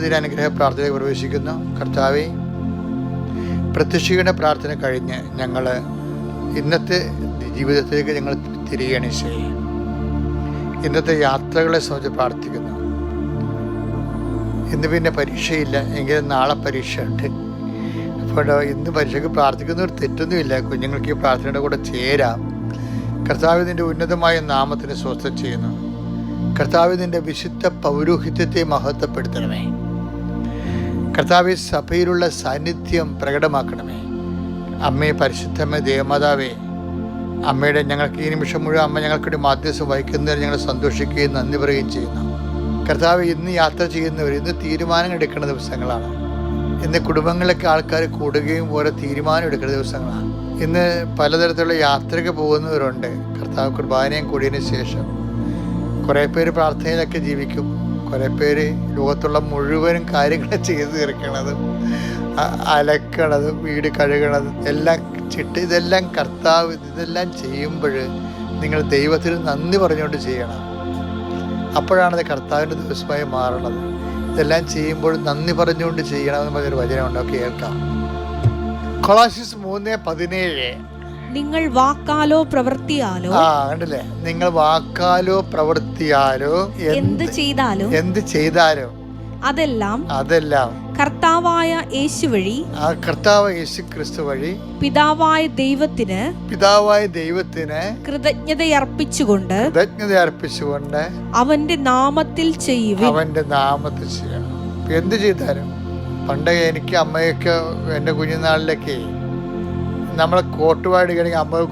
അനുഗ്രഹ പ്രാർത്ഥനയിൽ പ്രവേശിക്കുന്നു. കർത്താവെ പ്രത്യക്ഷയുടെ പ്രാർത്ഥന കഴിഞ്ഞ് ഞങ്ങൾ ഇന്നത്തെ ജീവിതത്തിലേക്ക് ഞങ്ങൾ തിരികെയാണ് ഈശോയെ ഇന്നത്തെ യാത്രകളെ സംബന്ധിച്ച് പ്രാർത്ഥിക്കുന്നു. ഇന്ന് പിന്നെ പരീക്ഷയില്ല. എങ്കിലും നാളെ പരീക്ഷ ഉണ്ട് അപ്പോൾ ഇന്ന് പരീക്ഷയ്ക്ക് പ്രാർത്ഥിക്കുന്ന ഒരു തെറ്റൊന്നുമില്ല. കുഞ്ഞുങ്ങൾക്ക് ഈ പ്രാർത്ഥനയുടെ കൂടെ ചേരാം. കർത്താവിന്റെ ഉന്നതമായ നാമത്തിന് സ്വസ്ഥം ചെയ്യുന്നു. കർത്താവിന്റെ വിശുദ്ധ പൗരോഹിത്യത്തെ മഹത്വപ്പെടുത്തണമേ. കർത്താവ് സഭയിലുള്ള സാന്നിധ്യം പ്രകടമാക്കണമേ. അമ്മയെ പരിശുദ്ധമേ ദേവമാതാവേ അമ്മയുടെ ഞങ്ങൾക്ക് ഈ നിമിഷം മുഴുവൻ അമ്മ ഞങ്ങൾക്കൊരു മാധ്യസ്ഥം വഹിക്കുന്നതിന് ഞങ്ങൾ സന്തോഷിക്കുകയും നന്ദി പറയുകയും ചെയ്യുന്നു. കർത്താവ് ഇന്ന് യാത്ര ചെയ്യുന്നവർ ഇന്ന് തീരുമാനങ്ങൾ എടുക്കുന്ന ദിവസങ്ങളാണ്. ഇന്ന് കുടുംബങ്ങളിലൊക്കെ ആൾക്കാർ കൂടുകയും ഓരോ തീരുമാനം എടുക്കുന്ന ദിവസങ്ങളാണ്. ഇന്ന് പലതരത്തിലുള്ള യാത്രയ്ക്ക് പോകുന്നവരുണ്ട്. കർത്താവ് കുർബാനയും കൂടിയതിന് ശേഷം കുറേ പേര് പ്രാർത്ഥനയിലൊക്കെ ജീവിക്കും. കുറേ പേര് ലോകത്തുള്ള മുഴുവനും കാര്യങ്ങൾ ചെയ്തു തീർക്കണത്. അലക്കണത് വീട് കഴുകണത് എല്ലാം ചിട്ട് ഇതെല്ലാം കർത്താവ് ഇതെല്ലാം ചെയ്യുമ്പോൾ നിങ്ങൾ ദൈവത്തിന് നന്ദി പറഞ്ഞുകൊണ്ട് ചെയ്യണം. അപ്പോഴാണത് കർത്താവിന്റെ ദിവസമായി മാറുന്നത്. ഇതെല്ലാം ചെയ്യുമ്പോൾ നന്ദി പറഞ്ഞുകൊണ്ട് ചെയ്യണമെന്ന് പറഞ്ഞൊരു വചനമുണ്ടോ. കേൾക്കാം. കൊളാസിസ് മൂന്ന് പതിനേഴ്. നിങ്ങൾ വാക്കാലോ പ്രവൃത്തിയാലോ ആ കണ്ടില്ലേ? നിങ്ങൾ വാക്കാലോ പ്രവൃത്തിയാലോ എന്ത് ചെയ്താലോ എന്ത് ചെയ്താലോ അതെല്ലാം അതെല്ലാം കർത്താവായ യേശു വഴി ആ കർത്താവ് യേശു ക്രിസ്തു വഴി പിതാവായ ദൈവത്തിന് പിതാവായ ദൈവത്തിന് കൃതജ്ഞതയർപ്പിച്ചുകൊണ്ട് കൃതജ്ഞത അർപ്പിച്ചുകൊണ്ട് അവന്റെ നാമത്തിൽ ചെയ്യുവിൻ. അവന്റെ നാമത്തിൽ ചെയ്യണം. എന്ത് ചെയ്താലും പണ്ട് എനിക്ക് അമ്മയൊക്കെ എന്റെ കുഞ്ഞുനാളിലൊക്കെ നമ്മളെ കോട്ടുപാട് കഴിയുമെങ്കിൽ അമ്മ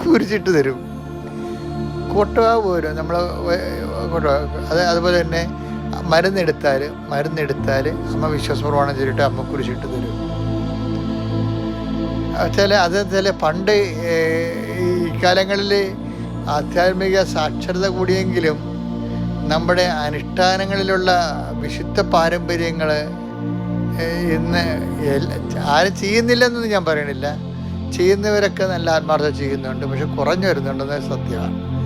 കുരിച്ചിട്ട് തരും. കോട്ടുപാട് പോരും. നമ്മൾ അത് അതുപോലെ തന്നെ മരുന്നെടുത്താൽ മരുന്നെടുത്താൽ അമ്മ വിശ്വാസപ്രമാണം ചെയ്തിട്ട് അമ്മ കുരിച്ചിട്ട് തരും. ചില അത് ചില പണ്ട് ഈ കാലങ്ങളിൽ ആധ്യാത്മിക സാക്ഷരത കൂടിയെങ്കിലും നമ്മുടെ അനുഷ്ഠാനങ്ങളിലുള്ള വിശുദ്ധ പാരമ്പര്യങ്ങൾ ഇന്ന് ആരും ചെയ്യുന്നില്ലെന്നൊന്നും ഞാൻ പറയണില്ല. ചെയ്യുന്നവരൊക്കെ നല്ല ആത്മാർത്ഥത ചെയ്യുന്നുണ്ട് പക്ഷെ കുറഞ്ഞു വരുന്നുണ്ടെന്ന് സത്യമാണ്.